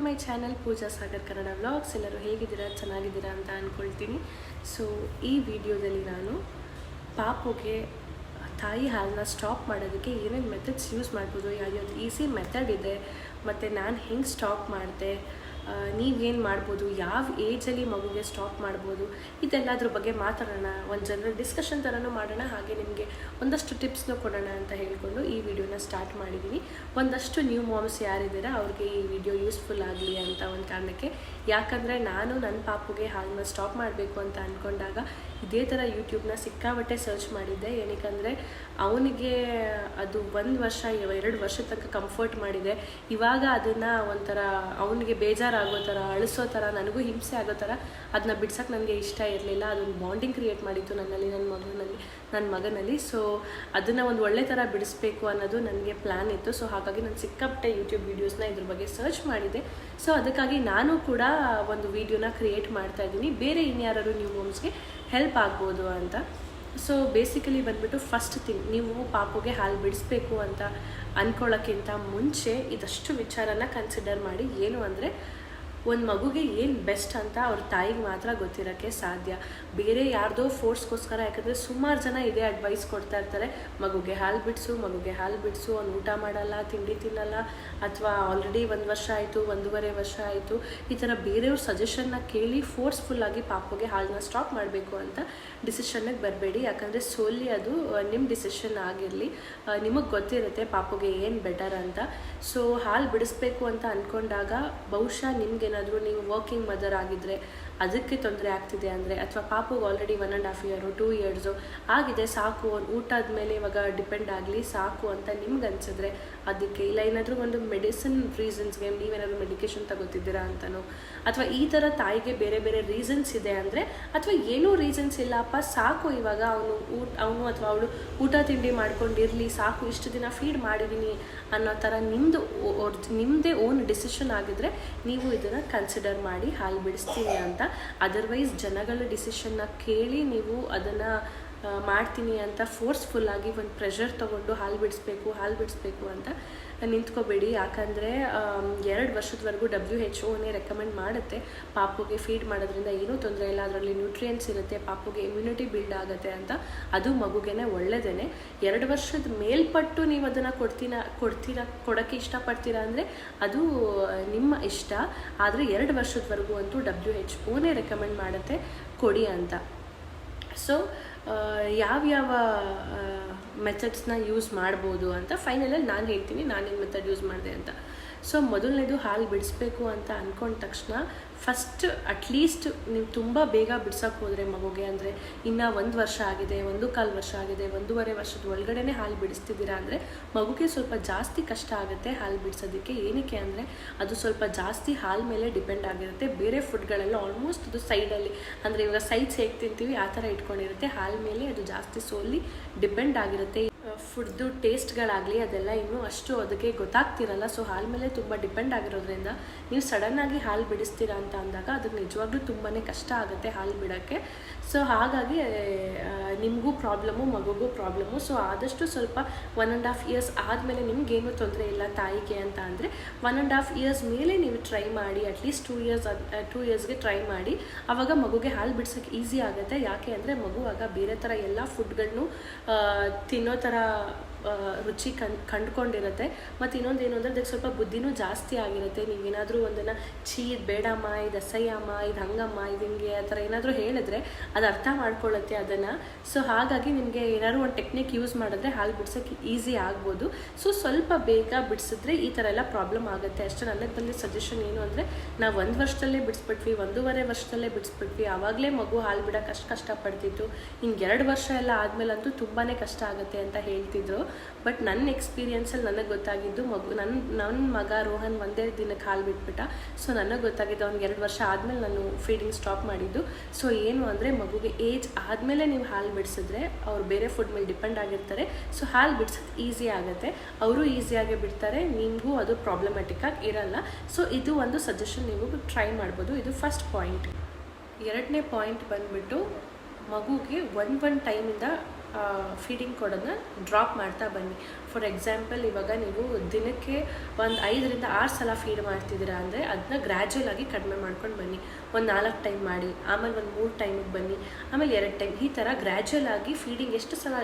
To my channel Pooja Sagar Kannada vlogs ಎಲ್ಲರೂ ಹೇಗಿದ್ದೀರಾ? ಚೆನ್ನಾಗಿದ್ದೀರಾ ಅಂತ ಅಂದ್ಕೊಳ್ತೀನಿ ಸೊ ಈ ವಿಡಿಯೋದಲ್ಲಿ ನಾನು ಪಾಪುಗೆ ತಾಯಿ ಹಾಲನ್ನ ಸ್ಟಾಪ್ ಮಾಡೋದಕ್ಕೆ ಏನೇನು ಮೆಥಡ್ಸ್ ಯೂಸ್ ಮಾಡ್ಬೋದು, ಯಾವ್ಯಾವ್ದು ಈಸಿ ಮೆಥಡ್ ಇದೆ, ಮತ್ತು ನಾನು ಹೆಂಗೆ ಸ್ಟಾಪ್ ಮಾಡಿದೆ ನೀವೇನು ಮಾಡ್ಬೋದು? ಯಾವ ಏಜಲ್ಲಿ ಮಗುಗೆ ಸ್ಟಾಪ್ ಮಾಡ್ಬೋದು? ಇದೆಲ್ಲದ್ರ ಬಗ್ಗೆ ಮಾತಾಡೋಣ. ಒಂದು ಜನರಲ್ ಡಿಸ್ಕಷನ್ ಥರನೂ ಮಾಡೋಣ. ಹಾಗೆ ನಿಮಗೆ ಒಂದಷ್ಟು ಟಿಪ್ಸ್ನೂ ಕೊಡೋಣ ಅಂತ ಹೇಳಿಕೊಂಡು ಈ ವಿಡಿಯೋನ ಸ್ಟಾರ್ಟ್ ಮಾಡಿದ್ದೀನಿ ಒಂದಷ್ಟು ನ್ಯೂ ಮಾಮ್ಸ್ ಯಾರಿದ್ದೀರಾ, ಅವ್ರಿಗೆ ಈ ವಿಡಿಯೋ ಯೂಸ್ಫುಲ್ ಆಗಲಿ ಅಂತ ಒಂದು ಕಾರಣಕ್ಕೆ ಯಾಕಂದರೆ ನಾನು ನನ್ನ ಪಾಪುಗೆ ಹಾಲನ್ನ ಸ್ಟಾಪ್ ಮಾಡಬೇಕು ಅಂತ ಅಂದ್ಕೊಂಡಾಗ ಇದೇ ಥರ ಯೂಟ್ಯೂಬ್ನ ಸಿಕ್ಕಾಬಟ್ಟೆ ಸರ್ಚ್ ಮಾಡಿದ್ದೆ. ಏನಕ್ಕಂದರೆ ಅವನಿಗೆ ಅದು ಒಂದು ವರ್ಷ, ಎರಡು ವರ್ಷ ತನಕ ಕಂಫರ್ಟ್ ಮಾಡಿದೆ. ಇವಾಗ ಅದನ್ನು ಒಂಥರ ಅವನಿಗೆ ಬೇಜಾರಾಗೋ ಥರ ಅಳಿಸೋ ಥರ ನನಗೂ ಹಿಂಸೆ ಆಗೋ ಥರ ಅದನ್ನ ಬಿಡ್ಸೋಕ್ಕೆ ನನಗೆ ಇಷ್ಟ ಇರಲಿಲ್ಲ. ಅದೊಂದು ಬಾಂಡಿಂಗ್ ಕ್ರಿಯೇಟ್ ಮಾಡಿತ್ತು ನನ್ನಲ್ಲಿ ನನ್ನ ಮಗನಲ್ಲಿ ನನ್ನ ಮಗನಲ್ಲಿ. ಸೊ ಅದನ್ನು ಒಂದು ಒಳ್ಳೆ ಥರ ಬಿಡಿಸ್ಬೇಕು ಅನ್ನೋದು ನನಗೆ ಪ್ಲ್ಯಾನ್ ಇತ್ತು. ಸೊ ಹಾಗಾಗಿ ನಾನು ಸಿಕ್ಕಾಪಟ್ಟೆ ಯೂಟ್ಯೂಬ್ ವೀಡಿಯೋಸ್ನ ಇದ್ರ ಬಗ್ಗೆ ಸರ್ಚ್ ಮಾಡಿದೆ. ಸೊ ಅದಕ್ಕಾಗಿ ನಾನು ಕೂಡ ಒಂದು ವೀಡಿಯೋನ ಕ್ರಿಯೇಟ್ ಮಾಡ್ತಾ ಇದ್ದೀನಿ. ಬೇರೆ ಇನ್ಯಾರು ನ್ಯೂ ಹೋಮ್ಸ್ಗೆ ಹೆಲ್ಪ್ ಆಗ್ಬೋದು ಅಂತ. ಸೊ ಬೇಸಿಕಲಿ ಬಂದುಬಿಟ್ಟು ಫಸ್ಟ್ ಥಿಂಗ್ ನೀವು ಪಾಪುಗೆ ಹಾಲು ಬಿಡಿಸ್ಬೇಕು ಅಂತ ಅಂದ್ಕೊಳ್ಳೋಕ್ಕಿಂತ ಮುಂಚೆ ಇದಷ್ಟು ವಿಚಾರನ ಕನ್ಸಿಡರ್ ಮಾಡಿ. ಏನು ಅಂದರೆ ಒಂದು ಮಗುಗೆ ಏನು ಬೆಸ್ಟ್ ಅಂತ ಅವ್ರ ತಾಯಿಗೆ ಮಾತ್ರ ಗೊತ್ತಿರೋಕ್ಕೆ ಸಾಧ್ಯ. ಬೇರೆ ಯಾರ್ದೋ ಫೋರ್ಸ್ಗೋಸ್ಕರ ಯಾಕಂದರೆ ಸುಮಾರು ಜನ ಇದೇ ಅಡ್ವೈಸ್ ಕೊಡ್ತಾ ಇರ್ತಾರೆ. ಮಗುಗೆ ಹಾಲು ಬಿಡಿಸು, ಮಗುಗೆ ಹಾಲು ಬಿಡಿಸು, ಅವ್ನು ಊಟ ಮಾಡಲ್ಲ, ತಿಂಡಿ ತಿನ್ನಲ್ಲ, ಅಥವಾ ಆಲ್ರೆಡಿ ಒಂದು ವರ್ಷ ಆಯಿತು, ಒಂದೂವರೆ ವರ್ಷ ಆಯಿತು, ಈ ಥರ ಬೇರೆಯವ್ರ ಸಜೆಷನ್ನ ಕೇಳಿ ಫೋರ್ಸ್ಫುಲ್ಲಾಗಿ ಪಾಪುಗೆ ಹಾಲನ್ನ ಸ್ಟಾಪ್ ಮಾಡಬೇಕು ಅಂತ ಡಿಸಿಷನ್ನಿಗೆ ಬರಬೇಡಿ. ಯಾಕಂದರೆ ಸೋಲಿ ಅದು ನಿಮ್ಮ ಡಿಸಿಷನ್ ಆಗಿರಲಿ. ನಿಮಗೆ ಗೊತ್ತಿರುತ್ತೆ ಪಾಪುಗೆ ಏನು ಬೆಟರ್ ಅಂತ. ಸೊ ಹಾಲು ಬಿಡಿಸ್ಬೇಕು ಅಂತ ಅಂದ್ಕೊಂಡಾಗ ಬಹುಶಃ ನಿಮ್ಗೇನಾದರೂ ನೀವು ವರ್ಕಿಂಗ್ ಮದರ್ ಆಗಿದ್ದರೆ ಅದಕ್ಕೆ ತೊಂದರೆ ಆಗ್ತಿದೆ ಅಂದರೆ ಅಥವಾ ಪಾಪುಗೆ already one and half year two years ಆಗಿದೆ, ಸಾಕು ಒಂದು ಊಟ ಆದಮೇಲೆ ಇವಾಗ ಡಿಪೆಂಡ್ ಆಗಲಿ, ಸಾಕು ಅಂತ ನಿಮ್ಗೆ ಅನ್ಸಿದ್ರೆ ಅದಕ್ಕೆ ಇಲ್ಲ, ಏನಾದರೂ ಒಂದು ಮೆಡಿಸಿನ್ ರೀಸನ್ಸ್ಗೆ ನೀವೇನಾದರೂ ಮೆಡಿಕೇಶನ್ ತಗೋತಿದ್ದೀರಾ ಅಂತನೋ, ಅಥವಾ ಈ ಥರ ತಾಯಿಗೆ ಬೇರೆ ಬೇರೆ ರೀಸನ್ಸ್ ಇದೆ ಅಂದರೆ, ಅಥವಾ ಏನೂ ರೀಸನ್ಸ್ ಇಲ್ಲಪ್ಪ, ಸಾಕು ಇವಾಗ ಅವನು ಊಟ, ಅವನು ಅಥವಾ ಅವಳು ಊಟ ತಿಂಡಿ ಮಾಡ್ಕೊಂಡಿರಲಿ, ಸಾಕು ಇಷ್ಟು ದಿನ ಫೀಡ್ ಮಾಡಿದ್ದೀನಿ ಅನ್ನೋ ಥರ ನಿಮ್ಮದು ನಿಮ್ಮದೇ ಓನ್ ಡಿಸಿಷನ್ ಆಗಿದ್ರೆ ನೀವು ಇದನ್ನು ಕನ್ಸಿಡರ್ ಮಾಡಿ ಹಾಲು ಬಿಡಿಸ್ತೀನಿ ಅಂತ ಅದರ್ವೈಸ್ ಜನಗಳ ಡಿಸಿಷನ್ನ ಕೇಳಿ ನೀವು ಅದನ್ನು ಮಾಡ್ತೀನಿ ಅಂತ ಫೋರ್ಸ್ಫುಲ್ಲಾಗಿ ಒಂದು ಪ್ರೆಷರ್ ತೊಗೊಂಡು ಹಾಲು ಬಿಡಿಸ್ಬೇಕು ಹಾಲು ಬಿಡಿಸ್ಬೇಕು ಅಂತ ನಿಂತ್ಕೋಬೇಡಿ. ಯಾಕಂದರೆ ಎರಡು ವರ್ಷದವರೆಗೂ ಡಬ್ಲ್ಯೂ ಹೆಚ್ ಓನೇ ರೆಕಮೆಂಡ್ ಮಾಡುತ್ತೆ. ಪಾಪುಗೆ ಫೀಡ್ ಮಾಡೋದ್ರಿಂದ ಏನೂ ತೊಂದರೆ ಇಲ್ಲ, ಅದರಲ್ಲಿ ನ್ಯೂಟ್ರಿಯೆಂಟ್ಸ್ ಇರುತ್ತೆ, ಪಾಪುಗೆ ಇಮ್ಯುನಿಟಿ ಬಿಲ್ಡ್ ಆಗುತ್ತೆ ಅಂತ. ಅದು ಮಗುಗೇನೆ ಒಳ್ಳೆಯದೇ ಎರಡು ವರ್ಷದ ಮೇಲ್ಪಟ್ಟು ನೀವು ಅದನ್ನು ಕೊಡ್ತೀನ, ಕೊಡ್ತೀರಾ, ಕೊಡೋಕ್ಕೆ ಇಷ್ಟಪಡ್ತೀರಾ ಅಂದರೆ ಅದು ನಿಮ್ಮ ಇಷ್ಟ. ಆದರೆ ಎರಡು ವರ್ಷದವರೆಗೂ ಅಂತೂ ಡಬ್ಲ್ಯೂ ಹೆಚ್ ಓನೇ ರೆಕಮೆಂಡ್ ಮಾಡುತ್ತೆ, ಕೊಡಿ ಅಂತ. ಸೊ ಯಾವ್ಯಾವ ಮೆಥಡ್ಸ್ನ ಯೂಸ್ ಮಾಡ್ಬೋದು ಅಂತ ಫೈನಲಲ್ಲಿ ನಾನು ಹೇಳ್ತೀನಿ ನಾನೇನು ಮೆಥಡ್ ಯೂಸ್ ಮಾಡಿದೆ ಅಂತ. ಸೊ ಮೊದಲನೇದು ಹಾಲು ಬಿಡಿಸ್ಬೇಕು ಅಂತ ಅಂದ್ಕೊಂಡ ತಕ್ಷಣ ಫಸ್ಟ್ ಅಟ್ಲೀಸ್ಟ್ ನೀವು ತುಂಬ ಬೇಗ ಬಿಡ್ಸೋಕೆ ಹೋದರೆ ಮಗುಗೆ, ಅಂದರೆ ಇನ್ನು ಒಂದು ವರ್ಷ ಆಗಿದೆ, ಒಂದು ಕಾಲು ವರ್ಷ ಆಗಿದೆ, ಒಂದೂವರೆ ವರ್ಷದ ಒಳಗಡೆನೇ ಹಾಲು ಬಿಡಿಸ್ತಿದ್ದೀರಾ ಅಂದರೆ ಮಗುಗೆ ಸ್ವಲ್ಪ ಜಾಸ್ತಿ ಕಷ್ಟ ಆಗುತ್ತೆ ಹಾಲು ಬಿಡಿಸೋದಕ್ಕೆ. ಏನಕ್ಕೆ ಅಂದರೆ ಅದು ಸ್ವಲ್ಪ ಜಾಸ್ತಿ ಹಾಲು ಮೇಲೆ ಡಿಪೆಂಡ್ ಆಗಿರುತ್ತೆ. ಬೇರೆ ಫುಡ್ಗಳೆಲ್ಲ ಆಲ್ಮೋಸ್ಟ್ ಅದು ಸೈಡಲ್ಲಿ ಅಂದರೆ ಇವಾಗ ಸೈಡ್ಸ್ ಹೇಗೆ ತಿಂತೀವಿ, ಆ ಥರ ಇಟ್ಕೊಂಡಿರುತ್ತೆ. ಹಾಲು ಮೇಲೆ ಅದು ಜಾಸ್ತಿ ಸೋಲಿ ಡಿಪೆಂಡ್ ಆಗಿರುತ್ತೆ. ಫುಡ್ದು ಟೇಸ್ಟ್ಗಳಾಗಲಿ ಅದೆಲ್ಲ ಇನ್ನೂ ಅಷ್ಟು ಅದಕ್ಕೆ ಗೊತ್ತಾಗ್ತಿರಲ್ಲ. ಸೊ ಹಾಲು ಮೇಲೆ ತುಂಬ ಡಿಪೆಂಡ್ ಆಗಿರೋದ್ರಿಂದ ನೀವು ಸಡನ್ನಾಗಿ ಹಾಲು ಬಿಡಿಸ್ತೀರಾ ಅಂತ ಅಂದಾಗ ಅದಕ್ಕೆ ನಿಜವಾಗ್ಲೂ ತುಂಬಾ ಕಷ್ಟ ಆಗುತ್ತೆ ಹಾಲು ಬಿಡೋಕ್ಕೆ. ಸೊ ಹಾಗಾಗಿ ನಿಮಗೂ ಪ್ರಾಬ್ಲಮ್ಮು ಮಗುಗೂ ಪ್ರಾಬ್ಲಮ್ಮು ಸೊ ಆದಷ್ಟು ಸ್ವಲ್ಪ ಒನ್ ಆ್ಯಂಡ್ ಹಾಫ್ ಇಯರ್ಸ್ ಆದಮೇಲೆ ನಿಮಗೇನು ತೊಂದರೆ ಇಲ್ಲ ತಾಯಿಗೆ ಅಂತ ಅಂದರೆ ಒನ್ ಆ್ಯಂಡ್ ಹಾಫ್ ಇಯರ್ಸ್ ಮೇಲೆ ನೀವು ಟ್ರೈ ಮಾಡಿ at least two years two ಇಯರ್ಸ್ಗೆ try ಮಾಡಿ ಆವಾಗ ಮಗುಗೆ ಹಾಲು ಬಿಡ್ಸೋಕ್ಕೆ ಈಸಿ ಆಗುತ್ತೆ. ಯಾಕೆ ಅಂದರೆ ಮಗುವಾಗ ಬೇರೆ ಥರ ಎಲ್ಲ ಫುಡ್ಗಳನ್ನು ತಿನ್ನೋ ಥರ uh, ರುಚಿ ಕಣ್ ಕಂಡುಕೊಂಡಿರುತ್ತೆ. ಮತ್ತು ಇನ್ನೊಂದು ಏನು ಅಂದರೆ ಅದಕ್ಕೆ ಸ್ವಲ್ಪ ಬುದ್ಧಿನೂ ಜಾಸ್ತಿ ಆಗಿರುತ್ತೆ. ನೀವೇನಾದರೂ ಒಂದನ್ನು, ಛೀ, ಇದು ಬೇಡಮ್ಮ, ಇದು ಅಸಹ್ಯಮ್ಮ, ಇದು ಹಂಗಮ್ಮ, ಇದು ಹಿಂಗೆ ಆ ಥರ ಏನಾದರೂ ಹೇಳಿದ್ರೆ ಅದು ಅರ್ಥ ಮಾಡ್ಕೊಳ್ಳುತ್ತೆ ಅದನ್ನು. ಸೊ, ಹಾಗಾಗಿ ನಿಮಗೆ ಏನಾದ್ರು ಒಂದು ಟೆಕ್ನಿಕ್ ಯೂಸ್ ಮಾಡಿದ್ರೆ ಹಾಲು ಬಿಡ್ಸೋಕ್ಕೆ ಈಸಿ ಆಗ್ಬೋದು. ಸೊ, ಸ್ವಲ್ಪ ಬೇಗ ಬಿಡಿಸಿದ್ರೆ ಈ ಥರ ಎಲ್ಲ ಪ್ರಾಬ್ಲಮ್ ಆಗುತ್ತೆ. ಅಷ್ಟೇ ನನಗೆ ಬಂದಿದ್ದ ಸಜೆಷನ್ ಏನು ಅಂದರೆ, ನಾವು ಒಂದು ವರ್ಷದಲ್ಲೇ ಬಿಡಿಸ್ಬಿಟ್ವಿ, ಒಂದೂವರೆ ವರ್ಷದಲ್ಲೇ ಬಿಡಿಸ್ಬಿಟ್ವಿ. ಆವಾಗಲೇ ಮಗು ಹಾಲು ಬಿಡೋಕೆ ಅಷ್ಟು ಕಷ್ಟಪಡ್ತಿತ್ತು. ಹಿಂಗೆ ಎರಡು ವರ್ಷ ಎಲ್ಲ ಆದಮೇಲಂತೂ ತುಂಬಾ ಕಷ್ಟ ಆಗುತ್ತೆ ಅಂತ ಹೇಳ್ತಿದ್ರು. ಬಟ್ ನನ್ನ ಎಕ್ಸ್ಪೀರಿಯೆನ್ಸಲ್ಲಿ ನನಗೆ ಗೊತ್ತಾಗಿದ್ದು ಮಗು ನನ್ನ ನನ್ನ ಮಗ ರೋಹನ್ ಒಂದೇ ದಿನಕ್ಕೆ ಹಾಲು ಬಿಟ್ಬಿಟ್ಟ. ಸೊ ನನಗೆ ಗೊತ್ತಾಗಿದ್ದು ಅವ್ನಿಗೆ ಎರಡು ವರ್ಷ ಆದಮೇಲೆ ನಾನು ಫೀಡಿಂಗ್ ಸ್ಟಾಪ್ ಮಾಡಿದ್ದು. ಸೊ ಏನು ಅಂದರೆ ಮಗುಗೆ ಏಜ್ ಆದಮೇಲೆ ನೀವು ಹಾಲು ಬಿಡಿಸಿದ್ರೆ ಅವ್ರು ಬೇರೆ ಫುಡ್ ಮೇಲೆ ಡಿಪೆಂಡ್ ಆಗಿರ್ತಾರೆ. ಸೊ ಹಾಲು ಬಿಡ್ಸೋದು ಈಸಿ ಆಗುತ್ತೆ. ಅವರು ಈಸಿಯಾಗಿ ಬಿಡ್ತಾರೆ. ನಿಮಗೂ ಅದು ಪ್ರಾಬ್ಲಮ್ಯಾಟಿಕ್ ಆಗಿ ಇರಲ್ಲ. ಸೊ ಇದು ಒಂದು ಸಜೆಷನ್ ನೀವು ಟ್ರೈ ಮಾಡ್ಬೋದು. ಇದು ಫಸ್ಟ್ ಪಾಯಿಂಟ್ ಎರಡನೇ ಪಾಯಿಂಟ್ ಬಂದುಬಿಟ್ಟು ಮಗುಗೆ ಒನ್ ಒನ್ ಟೈಮಿಂದ ಫೀಡಿಂಗ್ ಕೊಡೋದನ್ನ ಡ್ರಾಪ್ ಮಾಡ್ತಾ ಬನ್ನಿ. ಫಾರ್ ಎಕ್ಸಾಂಪಲ್ ಇವಾಗ ನೀವು ದಿನಕ್ಕೆ ಒಂದು ಐದರಿಂದ ಆರು ಸಲ ಫೀಡ್ ಮಾಡ್ತಿದ್ದೀರಾ ಅಂದರೆ ಅದನ್ನ ಗ್ರ್ಯಾಜುವಲ್ ಆಗಿ ಕಡಿಮೆ ಮಾಡ್ಕೊಂಡು ಬನ್ನಿ. ಒಂದು ನಾಲ್ಕು ಟೈಮ್ ಮಾಡಿ, ಆಮೇಲೆ ಒಂದು ಮೂರು ಟೈಮಿಗೆ ಬನ್ನಿ, ಆಮೇಲೆ ಎರಡು ಟೈಮ್ ಈ ಥರ ಗ್ರ್ಯಾಜುವಲ್ ಆಗಿ ಫೀಡಿಂಗ್ ಎಷ್ಟು ಸಲ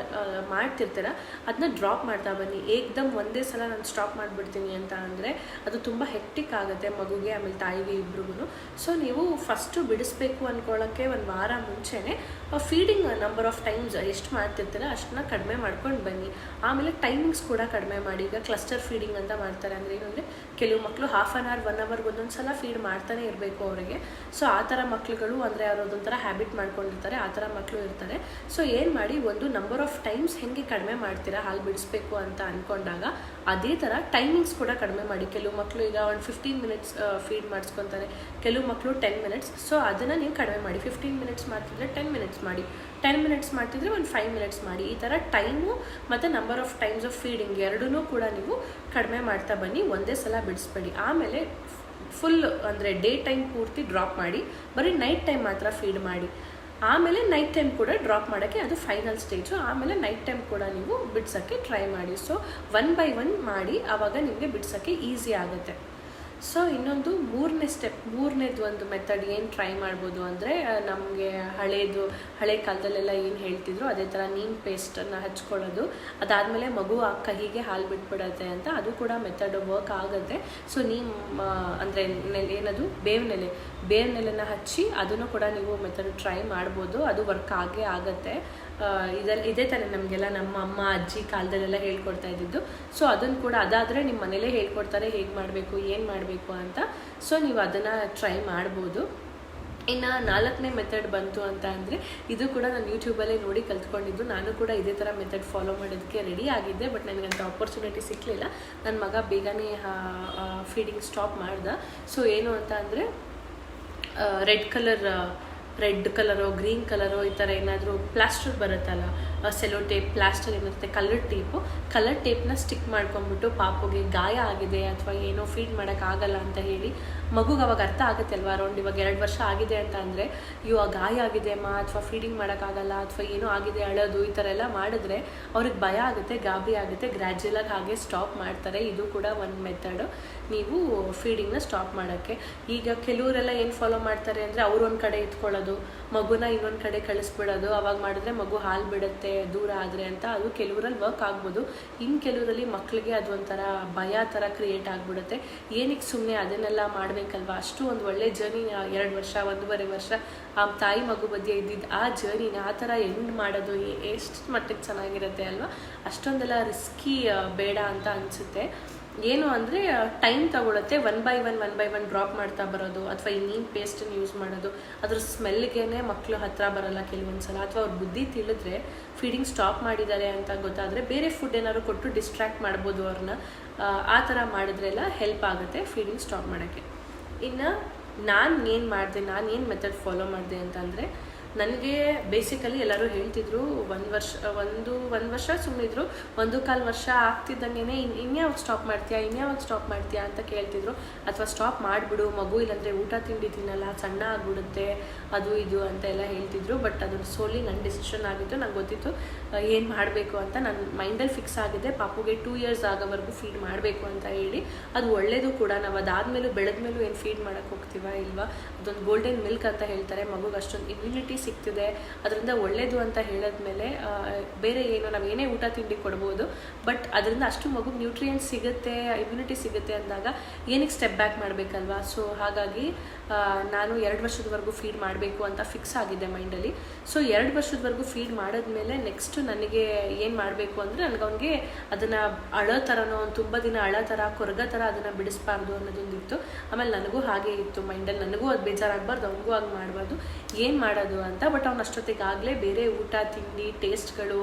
ಮಾಡ್ತಿರ್ತೀರ ಅದನ್ನ ಡ್ರಾಪ್ ಮಾಡ್ತಾ ಬನ್ನಿ. ಏಕ್ದಮ್ ಒಂದೇ ಸಲ ನಾನು ಸ್ಟಾಪ್ ಮಾಡಿಬಿಡ್ತೀನಿ ಅಂತ ಅಂದರೆ ಅದು ತುಂಬ ಹೆಕ್ಟಿಕ್ ಆಗುತ್ತೆ ಮಗುಗೆ, ಆಮೇಲೆ ತಾಯಿಗೆ ಇಬ್ರಿಗೂ ಸೊ ನೀವು ಫಸ್ಟು ಬಿಡಿಸ್ಬೇಕು ಅಂದ್ಕೊಳ್ಳೋಕ್ಕೆ ಒಂದು ವಾರ ಮುಂಚೆನೇ ಫೀಡಿಂಗ್ ನಂಬರ್ ಆಫ್ ಟೈಮ್ಸ್ ಎಷ್ಟು ಮಾಡ್ತಿರ್ತೀರ ಅಷ್ಟನ್ನ ಕಡಿಮೆ ಮಾಡ್ಕೊಂಡು ಬನ್ನಿ. ಆಮೇಲೆ ಟೈಮಿಂಗ್ಸ್ ಕೂಡ ಕಡಿಮೆ ಮಾಡಿ, ಈಗ ಕ್ಲಸ್ಟರ್ ಫೀಡಿಂಗ್ ಅಂತ ಮಾಡ್ತಾರೆ. ಅಂದರೆ ಏನು ಅಂದರೆ ಕೆಲವು ಮಕ್ಕಳು ಹಾಫ್ ಆನ್ ಅವರ್ ಒನ್ ಅವರ್ಗೆ ಒಂದೊಂದು ಸಲ ಫೀಡ್ ಮಾಡ್ತಾನೆ ಇರಬೇಕು ಅವರಿಗೆ. ಸೊ ಆ ಥರ ಮಕ್ಳುಗಳು ಅಂದರೆ ಅವರು ಅದೊಂಥರ ಹ್ಯಾಬಿಟ್ ಮಾಡ್ಕೊಂಡಿರ್ತಾರೆ, ಆ ಥರ ಮಕ್ಕಳು ಇರ್ತಾರೆ. ಸೊ ಏನು ಮಾಡಿ ಒಂದು ನಂಬರ್ ಆಫ್ ಟೈಮ್ಸ್ ಹೆಂಗೆ ಕಡಿಮೆ ಮಾಡ್ತೀರಾ, ಹಾಲು ಬಿಡಿಸ್ಬೇಕು ಅಂತ ಅಂದ್ಕೊಂಡಾಗ ಅದೇ ಥರ ಟೈಮಿಂಗ್ಸ್ ಕೂಡ ಕಡಿಮೆ ಮಾಡಿ. ಕೆಲವು ಮಕ್ಕಳು ಈಗ ಒಂದು ಫಿಫ್ಟೀನ್ ಮಿನಿಟ್ಸ್ ಫೀಡ್ ಮಾಡಿಸ್ಕೊತಾರೆ, ಕೆಲವು ಮಕ್ಕಳು ಟೆನ್ ಮಿನಿಟ್ಸ್ ಸೊ ಅದನ್ನು ನೀವು ಕಡಿಮೆ ಮಾಡಿ. ಫಿಫ್ಟೀನ್ ಮಿನಿಟ್ಸ್ ಮಾಡ್ತಿದ್ರೆ ಟೆನ್ ಮಿನಿಟ್ಸ್ ಮಾಡಿ. ಟೆನ್ ಮಿನಿಟ್ಸ್ ಮಾಡ್ತಿದ್ರೆ ಒಂದು ಫೈವ್ ಮಿನಿಟ್ಸ್ ಮಾಡಿ. ಈ ಥರ ಟೈಮು ಮತ್ತು number of times of feeding ಎರಡೂ ಕೂಡ ನೀವು ಕಡಿಮೆ ಮಾಡ್ತಾ ಬನ್ನಿ. ಒಂದೇ ಸಲ ಬಿಡಿಸ್ಬೇಡಿ. ಆಮೇಲೆ ಫುಲ್ ಅಂದರೆ ಡೇ ಟೈಮ್ ಪೂರ್ತಿ ಡ್ರಾಪ್ ಮಾಡಿ. ಬರೀ ನೈಟ್ ಟೈಮ್ ಮಾತ್ರ ಫೀಡ್ ಮಾಡಿ. ಆಮೇಲೆ ನೈಟ್ ಟೈಮ್ ಕೂಡ ಡ್ರಾಪ್ ಮಾಡೋಕ್ಕೆ ಅದು ಫೈನಲ್ ಸ್ಟೇಜು ಆಮೇಲೆ ನೈಟ್ ಟೈಮ್ ಕೂಡ ನೀವು ಬಿಡ್ಸೋಕ್ಕೆ ಟ್ರೈ ಮಾಡಿ. ಸೊ ಒನ್ ಬೈ ಒನ್ ಮಾಡಿ. ಆವಾಗ ನಿಮಗೆ ಬಿಡ್ಸೋಕ್ಕೆ ಈಸಿ ಆಗುತ್ತೆ. ಸೊ ಇನ್ನೊಂದು ಮೂರನೇ ಸ್ಟೆಪ್ ಮೂರನೇದು ಒಂದು ಮೆಥಡ್ ಏನು ಟ್ರೈ ಮಾಡ್ಬೋದು ಅಂದರೆ ನಮಗೆ ಹಳೇದು, ಹಳೆ ಕಾಲದಲ್ಲೆಲ್ಲ ಏನು ಹೇಳ್ತಿದ್ರು, ಅದೇ ಥರ ನೀಮ್ ಪೇಸ್ಟನ್ನು ಹಚ್ಕೊಳ್ಳೋದು. ಅದಾದಮೇಲೆ ಮಗು ಆ ಕಹಿಗೆ ಹಾಲು ಬಿಟ್ಬಿಡತ್ತೆ ಅಂತ ಅದು ಕೂಡ ಮೆಥಡ್ ವರ್ಕ್ ಆಗುತ್ತೆ. ಸೊ ನೀಮ್ ಅಂದರೆ ಏನದು? ಬೇವಿನೆಲೆ ಬೇವಿನೆಲೆನ ಹಚ್ಚಿ ಅದನ್ನು ಕೂಡ ನೀವು ಮೆಥಡ್ ಟ್ರೈ ಮಾಡ್ಬೋದು. ಅದು ವರ್ಕ್ ಆಗೇ ಆಗುತ್ತೆ. ಇದೆಲ್ಲ ಇದೇ ಥರ ನಮಗೆಲ್ಲ ನಮ್ಮ ಅಮ್ಮ, ಅಜ್ಜಿ ಕಾಲದಲ್ಲೆಲ್ಲ ಹೇಳ್ಕೊಡ್ತಾ ಇದ್ದಿದ್ದು. ಸೊ ಅದನ್ನು ಕೂಡ ಅದಾದರೆ ನಿಮ್ಮ ಮನೇಲೇ ಹೇಳ್ಕೊಡ್ತಾರೆ ಹೇಗೆ ಮಾಡಬೇಕು, ಏನು ಮಾಡಬೇಕು ಅಂತ. ಸೊ ನೀವು ಅದನ್ನು ಟ್ರೈ ಮಾಡ್ಬೋದು. ಇನ್ನು ನಾಲ್ಕನೇ ಮೆಥಡ್ ಬಂತು ಅಂತ ಅಂದರೆ, ಇದು ಕೂಡ ನಾನು ಯೂಟ್ಯೂಬಲ್ಲೇ ನೋಡಿ ಕಲ್ತ್ಕೊಂಡಿದ್ದು. ನಾನು ಕೂಡ ಇದೇ ಥರ ಮೆಥಡ್ ಫಾಲೋ ಮಾಡೋದಕ್ಕೆ ರೆಡಿ ಆಗಿದ್ದೆ ಬಟ್ ನನಗಂತ ಆಪರ್ಚುನಿಟಿ ಸಿಕ್ಕಲಿಲ್ಲ ನನ್ನ ಮಗ ಬೇಗನೆ ಫೀಡಿಂಗ್ ಸ್ಟಾಪ್ ಮಾಡ್ದ. ಸೊ ಏನು ಅಂತ ಅಂದರೆ ರೆಡ್ ಕಲರ್ ರೆಡ್ ಕಲರೋ, ಗ್ರೀನ್ ಕಲರೋ ಈ ಥರ ಏನಾದರೂ ಪ್ಲಾಸ್ಟರ್ ಬರುತ್ತಲ್ಲ ಸೆಲೋ ಟೇಪ್ ಪ್ಲಾಸ್ಟರ್ ಏನಿರುತ್ತೆ ಕಲರ್ ಟೇಪು ಕಲರ್ ಟೇಪ್ನ ಸ್ಟಿಕ್ ಮಾಡ್ಕೊಂಡ್ಬಿಟ್ಟು ಪಾಪುಗೆ ಗಾಯ ಆಗಿದೆ ಅಥವಾ ಏನೋ ಫೀಡ್ ಮಾಡೋಕ್ಕಾಗಲ್ಲ ಅಂತ ಹೇಳಿ ಮಗುಗೆ ಅವಾಗ ಅರ್ಥ ಆಗುತ್ತೆ ಅಲ್ವಾ, ಅರೌಂಡ್ ಇವಾಗ ಎರಡು ವರ್ಷ ಆಗಿದೆ ಅಂತ ಅಂದರೆ ಇವಾಗ ಗಾಯ ಆಗಿದೆ ಅಮ್ಮ ಅಥವಾ ಫೀಡಿಂಗ್ ಮಾಡೋಕ್ಕಾಗಲ್ಲ ಅಥವಾ ಏನೋ ಆಗಿದೆ ಅಳೋದು ಈ ಥರ ಎಲ್ಲ ಮಾಡಿದ್ರೆ ಅವ್ರಿಗೆ ಭಯ ಆಗುತ್ತೆ, ಗಾಬರಿ ಆಗುತ್ತೆ ಗ್ರ್ಯಾಜುಯಲಾಗಿ ಹಾಗೆ ಸ್ಟಾಪ್ ಮಾಡ್ತಾರೆ. ಇದು ಕೂಡ ಒಂದು ಮೆಥಡು ನೀವು ಫೀಡಿಂಗ್ನ ಸ್ಟಾಪ್ ಮಾಡೋಕ್ಕೆ. ಈಗ ಕೆಲವರೆಲ್ಲ ಏನು ಫಾಲೋ ಮಾಡ್ತಾರೆ ಅಂದರೆ ಅವ್ರು ಒಂದು ಕಡೆ ಇಟ್ಕೊಳ್ಳೋದು ಮಗುನ ಇನ್ನೊಂದು ಕಡೆ ಕಳಿಸ್ಬಿಡೋದು, ಅವಾಗ ಮಾಡಿದ್ರೆ ಮಗು ಹಾಲು ಬಿಡುತ್ತೆ, ದೂರ ಆದರೆ ಅಂತ ಅದು ಕೆಲವರಲ್ಲಿ ವರ್ಕ್ ಆಗ್ಬೋದು. ಇನ್ನು ಕೆಲವರಲ್ಲಿ ಮಕ್ಕಳಿಗೆ ಅದು ಒಂಥರ ಭಯ ಥರ ಕ್ರಿಯೇಟ್ ಆಗಿಬಿಡುತ್ತೆ. ಏನಕ್ಕೆ ಸುಮ್ಮನೆ ಅದನ್ನೆಲ್ಲ ಮಾಡಬೇಕಲ್ವಾ? ಅಷ್ಟು ಒಂದು ಒಳ್ಳೆ ಜರ್ನಿ ಎರಡು ವರ್ಷ, ಒಂದೂವರೆ ವರ್ಷ ಆ ತಾಯಿ ಮಗು ಬದಿಯ ಇದ್ದಿದ್ದು ಆ ಜರ್ನಿನ ಆ ಥರ ಎಂಡ್ ಮಾಡೋದು ಎಷ್ಟು ಮಟ್ಟಿಗೆ ಚೆನ್ನಾಗಿರುತ್ತೆ ಅಲ್ವಾ? ಅಷ್ಟೊಂದೆಲ್ಲ ರಿಸ್ಕಿ ಬೇಡ ಅಂತ ಅನಿಸುತ್ತೆ. ಏನು ಅಂದರೆ ಟೈಮ್ ತಗೊಳುತ್ತೆ one by one one by one drop ಮಾಡ್ತಾ ಬರೋದು, ಅಥವಾ ಈ ನೀಮ್ ಪೇಸ್ಟನ್ನು ಯೂಸ್ ಮಾಡೋದು, ಅದ್ರ ಸ್ಮೆಲ್ಗೇನೆ ಮಕ್ಕಳು ಹತ್ತಿರ ಬರೋಲ್ಲ ಕೆಲವೊಂದು ಸಲ ಅಥವಾ ಅವ್ರ ಬುದ್ಧಿ ತಿಳಿದ್ರೆ ಫೀಡಿಂಗ್ ಸ್ಟಾಪ್ ಮಾಡಿದ್ದಾರೆ ಅಂತ ಗೊತ್ತಾದರೆ ಬೇರೆ ಫುಡ್ ಏನಾದ್ರು ಕೊಟ್ಟು ಡಿಸ್ಟ್ರ್ಯಾಕ್ಟ್ ಮಾಡ್ಬೋದು ಅವ್ರನ್ನ ಆ ಥರ ಮಾಡಿದ್ರೆಲ್ಲ ಹೆಲ್ಪ್ ಆಗುತ್ತೆ ಫೀಡಿಂಗ್ ಸ್ಟಾಪ್ ಮಾಡೋಕ್ಕೆ. ಇನ್ನು ನಾನು ಏನು ಮಾಡಿದೆ, ನಾನು ಏನು ಮೆಥಡ್ ಫಾಲೋ ಮಾಡಿದೆ ಅಂತಂದರೆ ನನಗೆ ಬೇಸಿಕಲಿ ಎಲ್ಲರೂ ಹೇಳ್ತಿದ್ರು, ಒಂದು ವರ್ಷ, ಒಂದು ಒಂದು ವರ್ಷ ಸುಮ್ಮನಿದ್ರು ಒಂದು ಕಾಲು ವರ್ಷ ಆಗ್ತಿದ್ದಂಗೆ ಇನ್, ಇನ್ಯಾವಾಗ ಸ್ಟಾಪ್ ಮಾಡ್ತೀಯಾ, ಇನ್ಯಾವಾಗ ಸ್ಟಾಪ್ ಮಾಡ್ತೀಯಾ ಅಂತ ಕೇಳ್ತಿದ್ರು. ಅಥವಾ ಸ್ಟಾಪ್ ಮಾಡಿಬಿಡು, ಮಗು ಇಲ್ಲಾಂದರೆ ಊಟ ತಿಂಡಿ ತಿನ್ನಲ್ಲ, ಸಣ್ಣ ಆಗಿಬಿಡುತ್ತೆ, ಅದು ಇದು ಅಂತ ಎಲ್ಲ ಹೇಳ್ತಿದ್ರು. ಬಟ್ ಅದು ಸೋಲಿ ನನ್ನ ಡಿಸಿಷನ್ ಆಗಿತ್ತು, ನಂಗೆ ಗೊತ್ತಿತ್ತು ಏನು ಮಾಡಬೇಕು ಅಂತ ನನ್ನ ಮೈಂಡಲ್ಲಿ ಫಿಕ್ಸ್ ಆಗಿದೆ. ಪಾಪುಗೆ ಟೂ ಇಯರ್ಸ್ ಆಗೋವರೆಗೂ ಫೀಡ್ ಮಾಡಬೇಕು ಅಂತ ಹೇಳಿ, ಅದು ಒಳ್ಳೆಯದು ಕೂಡ. ನಾವು ಅದಾದಮೇಲೂ, ಬೆಳೆದ್ಮೇಲೂ ಏನು ಫೀಡ್ ಮಾಡೋಕ್ಕೆ ಹೋಗ್ತೀವ ಇಲ್ವಾ? ಅದೊಂದು ಗೋಲ್ಡನ್ ಮಿಲ್ಕ್ ಅಂತ ಹೇಳ್ತಾರೆ. ಮಗುಗೆ ಅಷ್ಟೊಂದು ಇಮ್ಯುನಿಟಿ ಸಿಗ್ತಿದೆ. ಅದರಿಂದ ಒಳ್ಳೇದು ಅಂತ ಹೇಳಿದ್ಮೇಲೆ ಬೇರೆ ಏನು ನಾವು ಏನೇ ಊಟ ತಿಂಡಿ ಕೊಡ್ಬೋದು, ಬಟ್ ಅದರಿಂದ ಅಷ್ಟು ಮಗು ನ್ಯೂಟ್ರಿಯೆಂಟ್ಸ್ ಸಿಗುತ್ತೆ ಇಮ್ಯುನಿಟಿ ಸಿಗುತ್ತೆ ಅಂದಾಗ ಏನಕ್ಕೆ ಸ್ಟೆಪ್ ಬ್ಯಾಕ್ ಮಾಡಬೇಕಲ್ವಾ? ಸೊ ಹಾಗಾಗಿ ನಾನು ಎರಡು ವರ್ಷದವರೆಗೂ ಫೀಡ್ ಮಾಡಬೇಕು ಅಂತ ಫಿಕ್ಸ್ ಆಗಿದೆ ಮೈಂಡಲ್ಲಿ ಸೊ ಎರಡು ವರ್ಷದವರೆಗೂ ಫೀಡ್ ಮಾಡಿದ್ಮೇಲೆ ನೆಕ್ಸ್ಟ್ ನನಗೆ ಏನು ಮಾಡಬೇಕು ಅಂದರೆ ನನಗೆ ಅವನಿಗೆ ಅದನ್ನು ಅಳೋ ಥರನೋ ಒಂದು ತುಂಬ ದಿನ ಅಳೋ ಥರ ಕೊರಗ ಥರ ಅದನ್ನು ಬಿಡಿಸ್ಬಾರ್ದು ಅನ್ನೋದೊಂದಿತ್ತು. ಆಮೇಲೆ ನನಗೂ ಹಾಗೆ ಇತ್ತು ಮೈಂಡಲ್ಲಿ ನನಗೂ ಅದು ಬೇಜಾರಾಗಬಾರ್ದು, ಅವನಿಗೂ ಹಾಗೆ ಮಾಡಬಾರ್ದು. ಏನು ಮಾಡೋದು ಅಂತ. ಬಟ್ ಅವ್ನು ಅಷ್ಟೊತ್ತಿಗಾಗಲೇ ಬೇರೆ ಊಟ, ತಿಂಡಿ ಟೇಸ್ಟ್ಗಳು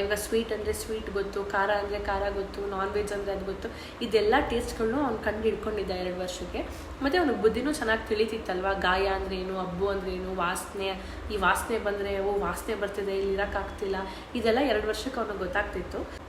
ಇವಾಗ ಸ್ವೀಟ್ ಅಂದರೆ ಸ್ವೀಟ್ ಗೊತ್ತು, ಖಾರ ಅಂದರೆ ಖಾರ ಗೊತ್ತು ನಾನ್ ವೆಜ್ ಅಂದರೆ ಅದು ಗೊತ್ತು, ಇದೆಲ್ಲ ಟೇಸ್ಟ್ಗಳನ್ನೂ ಅವ್ನು ಕಂಡು ಹಿಡ್ಕೊಂಡಿದ್ದ ಎರಡು ವರ್ಷಕ್ಕೆ. ಮತ್ತು ಅವ್ನಿಗೆ ಬುದ್ಧಿನೂ ಚೆನ್ನಾಗಿ ತಿಳಿತಿತ್ತಲ್ವ? ಗಾಯ ಅಂದ್ರೆ ಏನು, ಹಬ್ಬು ಅಂದ್ರೆ ಏನು, ವಾಸನೆ, ಈ ವಾಸನೆ ಬಂದರೆ, ಓ, ವಾಸನೆ ಬರ್ತಿದೆ ಇಲ್ಲಿ ಇರೋಕ್ಕಾಗ್ತಿಲ್ಲ ಇದೆಲ್ಲ ಎರಡು ವರ್ಷಕ್ಕೆ ಅವ್ನಿಗೆ ಗೊತ್ತಾಗ್ತಿತ್ತು.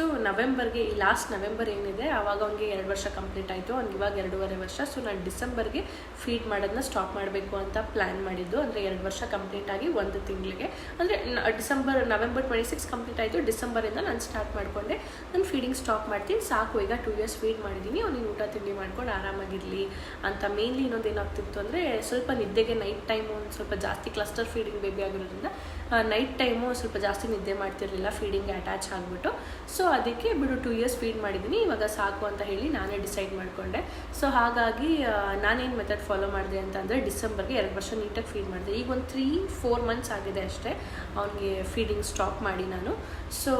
ಸೊ ನವೆಂಬರ್ಗೆ ಈ ಲಾಸ್ಟ್ ನವೆಂಬರ್ ಏನಿದೆ, ಆವಾಗ ಅವನಿಗೆ ಎರಡು ವರ್ಷ ಕಂಪ್ಲೀಟ್ ಆಯಿತು. ಅವ್ನಿಗೆ ಇವಾಗ ಎರಡೂವರೆ ವರ್ಷ. ಸೊ ನಾನು ಡಿಸೆಂಬರ್ಗೆ ಫೀಡ್ ಮಾಡೋದನ್ನ ಸ್ಟಾಪ್ ಮಾಡಬೇಕು ಅಂತ ಪ್ಲ್ಯಾನ್ ಮಾಡಿದ್ದು. ಅಂದರೆ ಎರಡು ವರ್ಷ ಕಂಪ್ಲೀಟ್ ಆಗಿ ಒಂದು ತಿಂಗಳಿಗೆ. ಅಂದರೆ December November twenty six complete ಆಯಿತು. ಡಿಸೆಂಬರಿಂದ ನಾನು ಸ್ಟಾರ್ಟ್ ಮಾಡಿಕೊಂಡೆ. ನಾನು ಫೀಡಿಂಗ್ ಸ್ಟಾಪ್ ಮಾಡ್ತೀನಿ. ಸಾಕು, ಈಗ ಟೂ ಇಯರ್ಸ್ ಫೀಡ್ ಮಾಡಿದ್ದೀನಿ ಅವ್ನಿಗೆ ಊಟ, ತಿಂಡಿ ಮಾಡ್ಕೊಂಡು ಆರಾಮಾಗಿರಲಿ ಅಂತ. ಮೇನ್ಲಿ ಇನ್ನೊಂದು ಏನಾಗ್ತಿತ್ತು ಅಂದರೆ, ಸ್ವಲ್ಪ ನಿದ್ದೆಗೆ ನೈಟ್ ಟೈಮು ಒಂದು ಸ್ವಲ್ಪ ಜಾಸ್ತಿ ಕ್ಲಸ್ಟರ್ ಫೀಡಿಂಗ್ ಬೇಬಿ ಆಗಿರೋದ್ರಿಂದ ನೈಟ್ ಟೈಮು ಸ್ವಲ್ಪ ಜಾಸ್ತಿ ನಿದ್ದೆ ಮಾಡ್ತಿರಲಿಲ್ಲ. ಫೀಡಿಂಗ್ಗೆ ಅಟ್ಯಾಚ್ ಆಗಿಬಿಟ್ಟು. ಸೊ ಅದಕ್ಕೆ ಬಿಡು ಟೂ ಇಯರ್ಸ್ ಫೀಡ್ ಮಾಡಿದ್ದೀನಿ ಇವಾಗ ಸಾಕು ಅಂತ ಹೇಳಿ ನಾನೇ ಡಿಸೈಡ್ ಮಾಡಿಕೊಂಡೆ. ಸೊ ಹಾಗಾಗಿ ನಾನೇನು ಮೆಥಡ್ ಫಾಲೋ ಮಾಡಿದೆ ಅಂತಂದರೆ ಡಿಸೆಂಬರ್ಗೆ ಎರಡು ವರ್ಷ ನೀಟಾಗಿ ಫೀಡ್ ಮಾಡಿದೆ. ಈಗ ಒಂದು ತ್ರೀ ಫೋರ್ ಮಂತ್ಸ್ ಆಗಿದೆ ಅಷ್ಟೇ, ಅವನಿಗೆ ಫೀಡಿಂಗ್ ಸ್ಟಾಪ್ ಮಾಡಿ ನಾನು. ಸೊ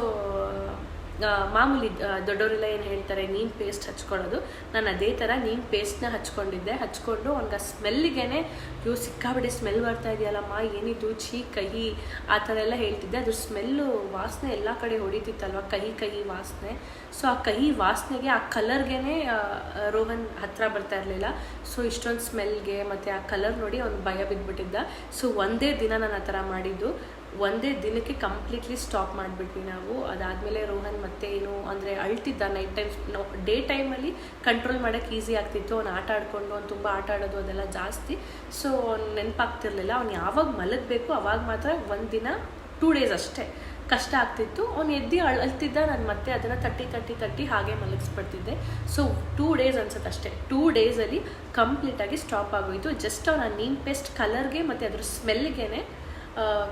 ಮಾಮೂಲಿ ದೊಡ್ಡವರೆಲ್ಲ ಏನು ಹೇಳ್ತಾರೆ, ನೀನು ಪೇಸ್ಟ್ ಹಚ್ಕೊಳ್ಳೋದು. ನಾನು ಅದೇ ಥರ ನೀನು ಪೇಸ್ಟ್ನ ಹಚ್ಕೊಂಡಿದ್ದೆ. ಹಚ್ಕೊಂಡು ಅವ್ನಿಗೆ ಆ ಸ್ಮೆಲ್ಲಿಗೇನೆ ಇವು ಸಿಕ್ಕಾಬಿಟ್ಟೆ ಸ್ಮೆಲ್ ಬರ್ತಾ ಇದೆಯಲ್ಲಮ್ಮ ಏನಿದು? ಛೀ, ಕಹಿ, ಆ ಥರ ಎಲ್ಲ ಹೇಳ್ತಿದ್ದೆ. ಅದ್ರ ಸ್ಮೆಲ್ಲು ವಾಸನೆ ಎಲ್ಲ ಕಡೆ ಹೊಡಿತಿತ್ತಲ್ವ? ಕಹಿ ಕಹಿ ವಾಸನೆ. ಸೊ ಆ ಕಹಿ ವಾಸನೆಗೆ, ಆ ಕಲರ್ಗೆ ರೋಹನ್ ಹತ್ರ ಬರ್ತಾ ಇರಲಿಲ್ಲ. ಸೊ ಇಷ್ಟೊಂದು ಸ್ಮೆಲ್ಗೆ ಮತ್ತು ಆ ಕಲರ್ ನೋಡಿ ಅವ್ನು ಭಯ ಬಿದ್ದುಬಿಟ್ಟಿದ್ದ ಸೊ ಒಂದೇ ದಿನ ನಾನು ಆ ಥರ ಮಾಡಿದ್ದು. ಒಂದೇ ದಿನಕ್ಕೆ ಕಂಪ್ಲೀಟ್ಲಿ ಸ್ಟಾಪ್ ಮಾಡಿಬಿಟ್ವಿ ನಾವು. ಅದಾದಮೇಲೆ ರೋಹನ್ ಮತ್ತೆ ಏನು, ಅಂದರೆ ಅಳ್ತಿದ್ದ ನೈಟ್ ಟೈಮ್ ಡೇ ಟೈಮಲ್ಲಿ ಕಂಟ್ರೋಲ್ ಮಾಡೋಕ್ಕೆ ಈಸಿ ಆಗ್ತಿತ್ತು. ಅವ್ನು ಆಟ ಆಡ್ಕೊಂಡು, ಅವ್ನು ತುಂಬ ಆಟ ಆಡೋದು ಅದೆಲ್ಲ ಜಾಸ್ತಿ. ಸೊ ಅವ್ನು ನೆನಪಾಗ್ತಿರ್ಲಿಲ್ಲ. ಅವ್ನು ಯಾವಾಗ ಮಲಗಬೇಕು, ಅವಾಗ ಮಾತ್ರ ಒಂದು ದಿನ ಟೂ ಡೇಸ್ ಅಷ್ಟೇ ಕಷ್ಟ ಆಗ್ತಿತ್ತು. ಅವ್ನು ಎದ್ದು ಅಳ್, ಅಳ್ತಿದ್ದ, ನಾನು ಮತ್ತೆ ಅದನ್ನು ತಟ್ಟಿ ತಟ್ಟಿ ತಟ್ಟಿ ಹಾಗೆ ಮಲಗಿಸ್ಬಿಡ್ತಿದ್ದೆ. ಸೊ ಟೂ ಡೇಸ್ ಅನ್ಸುತ್ತೆ ಅಷ್ಟೇ. ಟೂ ಡೇಸಲ್ಲಿ ಕಂಪ್ಲೀಟಾಗಿ ಸ್ಟಾಪ್ ಆಗೋಯಿತು. ಜಸ್ಟ್ ಅವನ ನೀಮ್ ಪೇಸ್ಟ್ ಕಲರ್ಗೆ ಮತ್ತು ಅದ್ರ ಸ್ಮೆಲ್ಗೇನೆ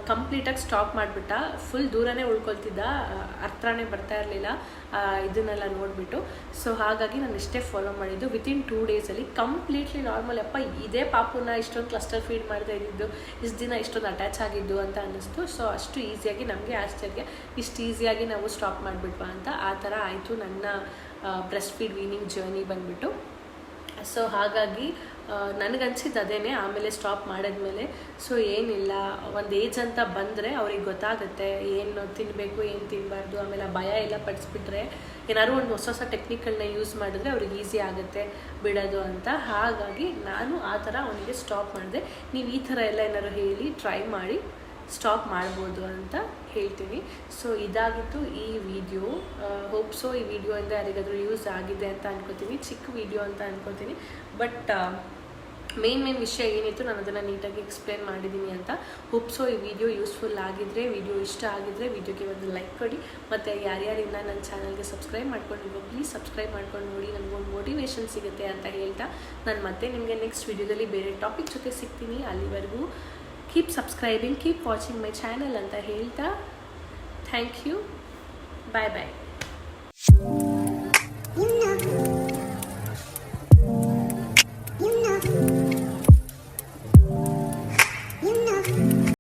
ಕಂಪ್ಲೀಟಾಗಿ ಸ್ಟಾಪ್ ಮಾಡಿಬಿಟ್ಟ ಫುಲ್ ದೂರನೇ ಉಳ್ಕೊಳ್ತಿದ್ದ ಹತ್ರನೇ ಬರ್ತಾ ಇರಲಿಲ್ಲ ಇದನ್ನೆಲ್ಲ ನೋಡಿಬಿಟ್ಟು. ಸೊ ಹಾಗಾಗಿ ನಾನು ಇಷ್ಟೇ ಫಾಲೋ ಮಾಡಿದ್ದು. ವಿತಿನ್ ಟೂ ಡೇಸಲ್ಲಿ ಕಂಪ್ಲೀಟ್ಲಿ ನಾರ್ಮಲ್ ಅಪ್ಪ ಇದೇ ಪಾಪುನ ಇಷ್ಟೊಂದು ಕ್ಲಸ್ಟರ್ ಫೀಡ್ ಮಾಡ್ತಾ ಇದ್ದಿದ್ದು, ಇಷ್ಟು ದಿನ ಇಷ್ಟೊಂದು ಅಟ್ಯಾಚ್ ಆಗಿದ್ದು ಅಂತ ಅನ್ನಿಸ್ತು. ಸೊ ಅಷ್ಟು ಈಸಿಯಾಗಿ ನಮಗೆ ಆಶ್ಚರ್ಯ, ಇಷ್ಟು ಈಸಿಯಾಗಿ ನಾವು ಸ್ಟಾಪ್ ಮಾಡಿಬಿಟ್ವಾ ಅಂತ ಆ ಥರ ಆಯಿತು ನನ್ನ ಬ್ರೆಸ್ಟ್ ಫೀಡ್ ವೀನಿಂಗ್ ಜರ್ನಿ ಬಂದುಬಿಟ್ಟು. ಸೊ ಹಾಗಾಗಿ ನನಗನ್ಸಿದ್ದು ಅದೇನೆ, ಆಮೇಲೆ ಸ್ಟಾಪ್ ಮಾಡಿದ್ಮೇಲೆ. ಸೊ ಏನಿಲ್ಲ, ಒಂದು ಏಜ್ ಅಂತ ಬಂದರೆ ಅವ್ರಿಗೆ ಗೊತ್ತಾಗುತ್ತೆ, ಏನು ತಿನ್ನಬೇಕು ಏನು ತಿನ್ನಬಾರ್ದು ಆಮೇಲೆ ಆ ಭಯ ಎಲ್ಲ ಪಡಿಸ್ಬಿಟ್ರೆ, ಏನಾದ್ರು ಒಂದು ಹೊಸ ಹೊಸ ಟೆಕ್ನಿಕ್ಗಳನ್ನ ಯೂಸ್ ಮಾಡಿದ್ರೆ ಅವ್ರಿಗೆ ಈಸಿ ಆಗುತ್ತೆ, ಬಿಡೋದು ಅಂತ. ಹಾಗಾಗಿ ನಾನು ಆ ಥರ ಅವನಿಗೆ ಸ್ಟಾಪ್ ಮಾಡಿದೆ. ನೀವು ಈ ಥರ ಎಲ್ಲ ಏನಾದ್ರು ಹೇಳಿ ಟ್ರೈ ಮಾಡಿ ಸ್ಟಾಪ್ ಮಾಡ್ಬೋದು ಅಂತ ಹೇಳ್ತೀನಿ. ಸೊ ಇದಾಗಿತ್ತು ಈ ವಿಡಿಯೋ ಹೋಪ್ಸೋ ಈ ವಿಡಿಯೋ ಇಂದ ಯಾರಿಗಾದರೂ ಯೂಸ್ ಆಗಿದೆ ಅಂತ ಅನ್ಕೋತೀನಿ ಚಿಕ್ಕ ವಿಡಿಯೋ ಅಂತ ಅನ್ಕೋತೀನಿ. ಬಟ್ ಮೇನ್ ಮೇನ್ ವಿಷಯ ಏನಿತ್ತು, ನಾನು ಅದನ್ನು ನೀಟಾಗಿ ಎಕ್ಸ್ಪ್ಲೇನ್ ಮಾಡಿದ್ದೀನಿ ಅಂತ. ಹೋಪ್ಸೋ ಈ ವಿಡಿಯೋ ಯೂಸ್ಫುಲ್ ಆಗಿದ್ರೆ ವಿಡಿಯೋ ಇಷ್ಟ ಆಗಿದ್ರೆ ವಿಡಿಯೋಗೆ ಒಂದು ಲೈಕ್ ಕೊಡಿ. ಮತ್ತು ಯಾರ್ಯಾರಿಂದ ನನ್ನ ಚಾನಲ್ಗೆ ಸಬ್ಸ್ಕ್ರೈಬ್ ಮಾಡ್ಕೊಂಡಿಲ್ವೋ ಪ್ಲೀಸ್ ಸಬ್ಸ್ಕ್ರೈಬ್ ಮಾಡ್ಕೊಂಡು ನೋಡಿ. ನನಗೊಂದು ಮೋಟಿವೇಶನ್ ಸಿಗುತ್ತೆ ಅಂತ ಹೇಳ್ತಾ ನಾನು ಮತ್ತೆ ನಿಮಗೆ ನೆಕ್ಸ್ಟ್ ವಿಡಿಯೋದಲ್ಲಿ ಬೇರೆ ಟಾಪಿಕ್ ಜೊತೆ ಸಿಗ್ತೀನಿ. ಅಲ್ಲಿವರೆಗೂ keep subscribing keep watching my channel ಅಂತ ಹೇಳ್ತಾ ಥ್ಯಾಂಕ್ ಯು ಬಾಯ್ ಬಾಯ್.